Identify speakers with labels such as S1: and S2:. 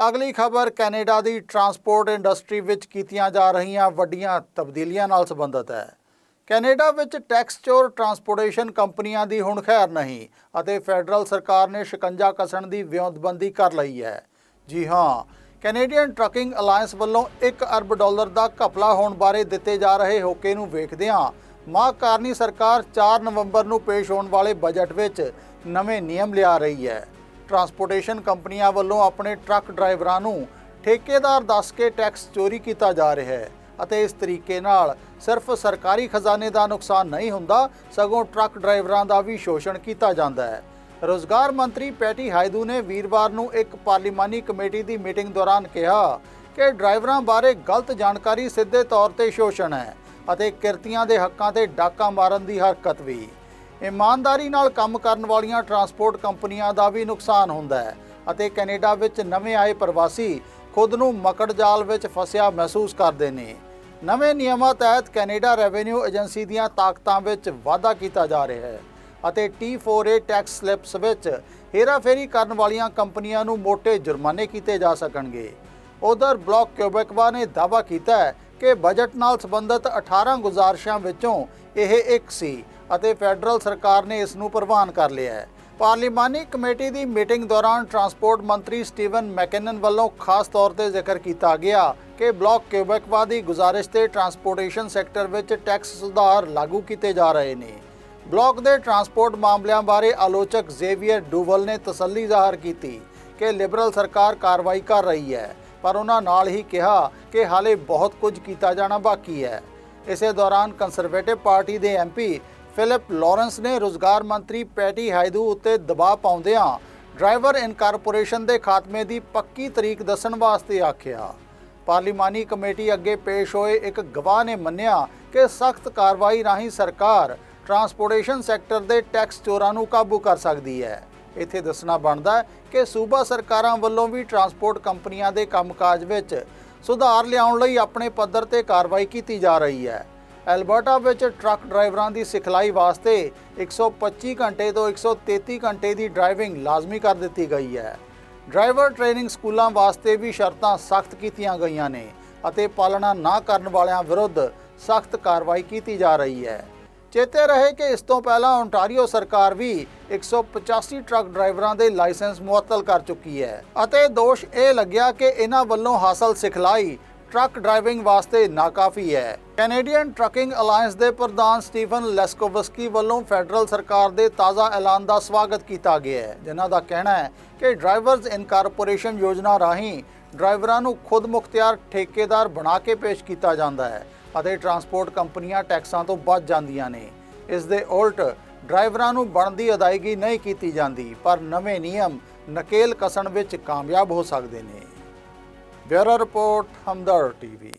S1: ਅਗਲੀ ਖਬਰ, ਕੈਨੇਡਾ ਦੀ transport industry ਵਿੱਚ ਕੀਤੀਆਂ ਜਾ ਰਹੀਆਂ ਵੱਡੀਆਂ ਤਬਦੀਲੀਆਂ ਨਾਲ ਸੰਬੰਧਿਤ ਹੈ। ਕੈਨੇਡਾ ਵਿੱਚ ਟੈਕਸ ਚੋਰ ਟਰਾਂਸਪੋਰਟੇਸ਼ਨ ਕੰਪਨੀਆਂ ਦੀ ਹੁਣ ਖੈਰ ਨਹੀਂ ਅਤੇ ਫੈਡਰਲ ਸਰਕਾਰ ਨੇ ਸ਼ਿਕੰਜਾ ਕਸਣ ਦੀ ਵਿਉਂਤਬੰਦੀ ਕਰ ਲਈ ਹੈ। ਜੀ ਹਾਂ, ਕੈਨੇਡੀਅਨ ਟਰੱਕਿੰਗ ਅਲਾਈਅੰਸ ਵੱਲੋਂ 1 ਅਰਬ ਡਾਲਰ ਦਾ ਘਪਲਾ ਹੋਣ ਬਾਰੇ ਦਿੱਤੇ ਜਾ ਰਹੇ ਹੋਕੇ ਨੂੰ ਵੇਖਦਿਆਂ ਮਾਂ ਕਾਰਨੀ ਸਰਕਾਰ 4 ਨਵੰਬਰ ਨੂੰ ਪੇਸ਼ ਹੋਣ ਵਾਲੇ ਬਜਟ ਵਿੱਚ ਨਵੇਂ ਨਿਯਮ ਲਿਆ ਰਹੀ ਹੈ। ਟਰਾਂਸਪੋਰਟੇਸ਼ਨ ਕੰਪਨੀਆਂ ਵੱਲੋਂ ਆਪਣੇ ਟਰੱਕ ਡਰਾਈਵਰਾਂ ਨੂੰ ਠੇਕੇਦਾਰ ਦੱਸ ਕੇ ਟੈਕਸ ਚੋਰੀ ਕੀਤਾ ਜਾ ਰਿਹਾ ਹੈ ਅਤੇ ਇਸ ਤਰੀਕੇ ਨਾਲ ਸਿਰਫ ਸਰਕਾਰੀ ਖਜ਼ਾਨੇ ਦਾ ਨੁਕਸਾਨ ਨਹੀਂ ਹੁੰਦਾ, ਸਗੋਂ ਟਰੱਕ ਡਰਾਈਵਰਾਂ ਦਾ ਵੀ ਸ਼ੋਸ਼ਣ ਕੀਤਾ ਜਾਂਦਾ ਹੈ। ਰੋਜ਼ਗਾਰ ਮੰਤਰੀ ਪੈਟੀ ਹਾਇਦੂ ਨੇ ਵੀਰਵਾਰ ਨੂੰ ਇੱਕ ਪਾਰਲੀਮਾਨੀ ਕਮੇਟੀ ਦੀ ਮੀਟਿੰਗ ਦੌਰਾਨ ਕਿਹਾ ਕਿ ਡਰਾਈਵਰਾਂ ਬਾਰੇ ਗਲਤ ਜਾਣਕਾਰੀ ਸਿੱਧੇ ਤੌਰ ਤੇ ਸ਼ੋਸ਼ਣ ਹੈ ਅਤੇ ਕਿਰਤੀਆਂ ਦੇ ਹੱਕਾਂ ਤੇ ਡਾਕਾ ਮਾਰਨ ਦੀ ਹਰਕਤ ਵੀ। ਇਮਾਨਦਾਰੀ ਨਾਲ ਕੰਮ ਕਰਨ ਵਾਲੀਆਂ ਟਰਾਂਸਪੋਰਟ ਕੰਪਨੀਆਂ ਦਾ ਵੀ ਨੁਕਸਾਨ ਹੁੰਦਾ ਹੈ ਅਤੇ ਕੈਨੇਡਾ ਵਿੱਚ ਨਵੇਂ ਆਏ ਪ੍ਰਵਾਸੀ ਖੁਦ ਨੂੰ ਮਕੜ ਜਾਲ ਵਿੱਚ ਫਸਿਆ ਮਹਿਸੂਸ ਕਰਦੇ ਨੇ। ਨਵੇਂ ਨਿਯਮਾਂ ਤਹਿਤ ਕੈਨੇਡਾ ਰੈਵਨਿਊ ਏਜੰਸੀ ਦੀਆਂ ਤਾਕਤਾਂ ਵਿੱਚ ਵਾਧਾ ਕੀਤਾ ਜਾ ਰਿਹਾ ਹੈ ਅਤੇ T4A ਟੈਕਸ ਸਲਿੱਪਸ ਵਿੱਚ ਹੇਰਾਫੇਰੀ ਕਰਨ ਵਾਲੀਆਂ ਕੰਪਨੀਆਂ ਨੂੰ ਮੋٹے ਜੁਰਮਾਨੇ ਕੀਤੇ ਜਾ ਸਕਣਗੇ। ਉਧਰ ਬਲਾਕ ਕਿਊਬੈਕਵਾ ਨੇ ਦਾਅਵਾ ਕੀਤਾ ਹੈ ਕਿ ਬਜਟ ਨਾਲ ਸੰਬੰਧਿਤ 18 ਗੁਜ਼ਾਰਿਸ਼ਾਂ ਵਿੱਚੋਂ ਇਹ ਇੱਕ ਸੀ। ਅਤੇ ਫੈਡਰਲ ਸਰਕਾਰ ਨੇ ਇਸ ਨੂੰ ਪ੍ਰਵਾਨ ਕਰ ਲਿਆ ਹੈ। ਪਾਰਲੀਮਾਨੀ ਕਮੇਟੀ ਦੀ ਮੀਟਿੰਗ ਦੌਰਾਨ ਟਰਾਂਸਪੋਰਟ ਮੰਤਰੀ ਸਟੀਵਨ ਮੈਕਨਨ ਵੱਲੋਂ ਖਾਸ ਤੌਰ ਤੇ ਜ਼ਿਕਰ ਕੀਤਾ ਗਿਆ ਕਿ ਬਲਾਕ ਕਿਊਬੈਕਵਾ ਦੀ ਗੁਜ਼ਾਰਿਸ਼ ਤੇ ਟਰਾਂਸਪੋਰਟੇਸ਼ਨ ਸੈਕਟਰ ਵਿੱਚ ਟੈਕਸ ਸੁਧਾਰ ਲਾਗੂ ਕੀਤੇ ਜਾ ਰਹੇ ਨੇ। ਬਲਾਕ ਦੇ ਟਰਾਂਸਪੋਰਟ ਮਾਮਲਿਆਂ ਬਾਰੇ ਆਲੋਚਕ ਜ਼ੇਵੀਅਰ ਡੂਵਲ ਨੇ ਤਸੱਲੀ ਜ਼ਾਹਰ ਕੀਤੀ ਕਿ ਲਿਬਰਲ ਸਰਕਾਰ ਕਾਰਵਾਈ ਕਰ ਰਹੀ ਹੈ, ਪਰ ਉਹਨਾਂ ਨਾਲ ਹੀ ਕਿਹਾ ਕਿ ਹਾਲੇ ਬਹੁਤ ਕੁਝ ਕੀਤਾ ਜਾਣਾ ਬਾਕੀ ਹੈ। ਇਸੇ ਦੌਰਾਨ ਕੰਜ਼ਰਵੇਟਿਵ ਪਾਰਟੀ ਦੇ ਐਮਪੀ ਫਿਲਿਪ ਲਾਰੈਂਸ ਨੇ ਰੋਜ਼ਗਾਰ ਮੰਤਰੀ ਪੈਟੀ ਹਾਈਦੂ ਉੱਤੇ ਦਬਾਅ ਪਾਉਂਦਿਆਂ ਡਰਾਈਵਰ ਇਨਕਾਰਪੋਰੇਸ਼ਨ ਦੇ ਖਾਤਮੇ ਦੀ ਪੱਕੀ ਤਰੀਕ ਦੱਸਣ ਵਾਸਤੇ ਆਖਿਆ। ਪਾਰਲੀਮਾਨੀ ਕਮੇਟੀ ਅੱਗੇ ਪੇਸ਼ ਹੋਏ ਇੱਕ ਗਵਾਹ ਨੇ ਮੰਨਿਆ ਕਿ ਸਖਤ ਕਾਰਵਾਈ ਰਾਹੀਂ ਸਰਕਾਰ ਟਰਾਂਸਪੋਰਟੇਸ਼ਨ ਸੈਕਟਰ ਦੇ ਟੈਕਸ ਚੋਰਾਂ ਨੂੰ ਕਾਬੂ ਕਰ ਸਕਦੀ ਹੈ। ਇੱਥੇ ਦੱਸਣਾ ਬਣਦਾ ਕਿ ਸੂਬਾ ਸਰਕਾਰਾਂ ਵੱਲੋਂ ਵੀ ਟਰਾਂਸਪੋਰਟ ਕੰਪਨੀਆਂ ਦੇ ਕੰਮਕਾਜ ਵਿੱਚ ਸੁਧਾਰ ਲਿਆਉਣ ਲਈ ਆਪਣੇ ਪੱਧਰ ਤੇ ਕਾਰਵਾਈ ਕੀਤੀ ਜਾ ਰਹੀ ਹੈ। ਐਲਬਰਟਾ ਵਿੱਚ ਟਰੱਕ ਡਰਾਈਵਰਾਂ ਦੀ ਸਿਖਲਾਈ ਵਾਸਤੇ 125 ਘੰਟੇ ਤੋਂ 133 ਘੰਟੇ ਦੀ ਡਰਾਈਵਿੰਗ ਲਾਜ਼ਮੀ ਕਰ ਦਿੱਤੀ ਗਈ ਹੈ। ਡਰਾਈਵਰ ਟ੍ਰੇਨਿੰਗ ਸਕੂਲਾਂ ਵਾਸਤੇ ਵੀ ਸ਼ਰਤਾਂ ਸਖਤ ਕੀਤੀਆਂ ਗਈਆਂ ਨੇ ਅਤੇ ਪਾਲਣਾ ਨਾ ਕਰਨ ਵਾਲਿਆਂ ਵਿਰੁੱਧ ਸਖਤ ਕਾਰਵਾਈ ਕੀਤੀ ਜਾ ਰਹੀ ਹੈ। ਚੇਤੇ ਰਹੇ ਕਿ ਇਸ ਤੋਂ ਪਹਿਲਾਂ ਓਨਟਾਰੀਓ ਸਰਕਾਰ ਵੀ 185 ਟਰੱਕ ਡਰਾਈਵਰਾਂ ਦੇ ਲਾਇਸੈਂਸ ਮੁਅੱਤਲ ਕਰ ਚੁੱਕੀ ਹੈ ਅਤੇ ਦੋਸ਼ ਇਹ ਲੱਗਿਆ ਕਿ ਇਹਨਾਂ ਵੱਲੋਂ ਹਾਸਲ ਸਿਖਲਾਈ ਟਰੱਕ ਡਰਾਈਵਿੰਗ ਵਾਸਤੇ ਨਾਕਾਫੀ ਹੈ। ਕੈਨੇਡੀਅਨ ਟਰੱਕਿੰਗ ਅਲਾਈਅੰਸ ਦੇ ਪ੍ਰਧਾਨ ਸਟੀਫਨ ਲੈਸਕੋਵਸਕੀ ਵੱਲੋਂ ਫੈਡਰਲ ਸਰਕਾਰ ਦੇ ਤਾਜ਼ਾ ਐਲਾਨ ਦਾ ਸਵਾਗਤ ਕੀਤਾ ਗਿਆ ਹੈ। ਜਿਨ੍ਹਾਂ ਦਾ ਕਹਿਣਾ ਹੈ ਕਿ ਡਰਾਈਵਰਜ਼ ਇਨਕਾਰਪੋਰੇਸ਼ਨ ਯੋਜਨਾ ਰਾਹੀਂ ਡਰਾਈਵਰਾਂ ਨੂੰ ਖੁਦ ਮੁਖਤਿਆਰ ਠੇਕੇਦਾਰ ਬਣਾ ਕੇ ਪੇਸ਼ ਕੀਤਾ ਜਾਂਦਾ ਹੈ ਅਤੇ ਟਰਾਂਸਪੋਰਟ ਕੰਪਨੀਆਂ ਟੈਕਸਾਂ ਤੋਂ ਬਚ ਜਾਂਦੀਆਂ ਨੇ। ਇਸ ਦੇ ਉਲਟ ਡਰਾਈਵਰਾਂ ਨੂੰ ਬਣਦੀ ਅਦਾਇਗੀ ਨਹੀਂ ਕੀਤੀ ਜਾਂਦੀ, ਪਰ ਨਵੇਂ ਨਿਯਮ ਨਕੇਲ ਕਸਣ ਵਿੱਚ ਕਾਮਯਾਬ ਹੋ ਸਕਦੇ ਨੇ। Bureau report Hamdard TV.